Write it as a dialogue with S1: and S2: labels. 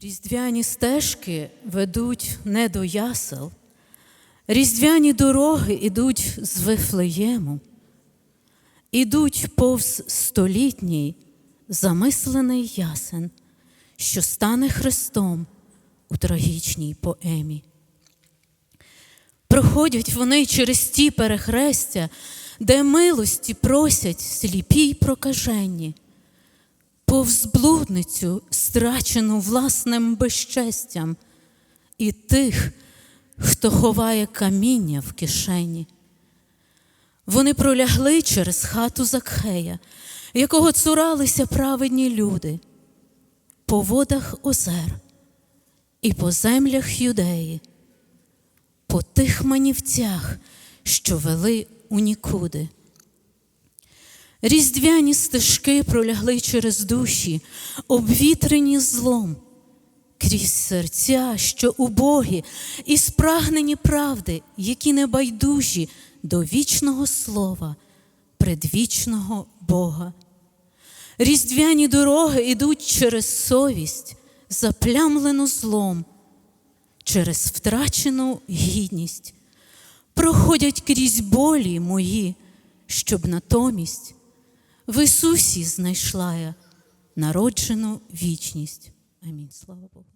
S1: Різдвяні стежки ведуть не до ясел, різдвяні дороги ідуть з Вифлеєму, ідуть повз столітній замислений ясен, що стане Христом у трагічній поемі. Проходять вони через ті перехрестя, де милості просять сліпі й прокажені, повз блудницю, страчену власним безчестям, і тих, хто ховає каміння в кишені. Вони пролягли через хату Закхея, якого цуралися праведні люди, по водах озер і по землях юдеї, по тих манівцях, що вели у нікуди. Різдвяні стежки пролягли через душі, обвітрені злом, крізь серця, що убогі, і спрагнені правди, які не байдужі до вічного слова, предвічного Бога. Різдвяні дороги ідуть через совість, заплямлену злом, через втрачену гідність, проходять крізь болі мої, щоб натомість в Ісусі знайшла я народжену вічність. Амінь. Слава Богу.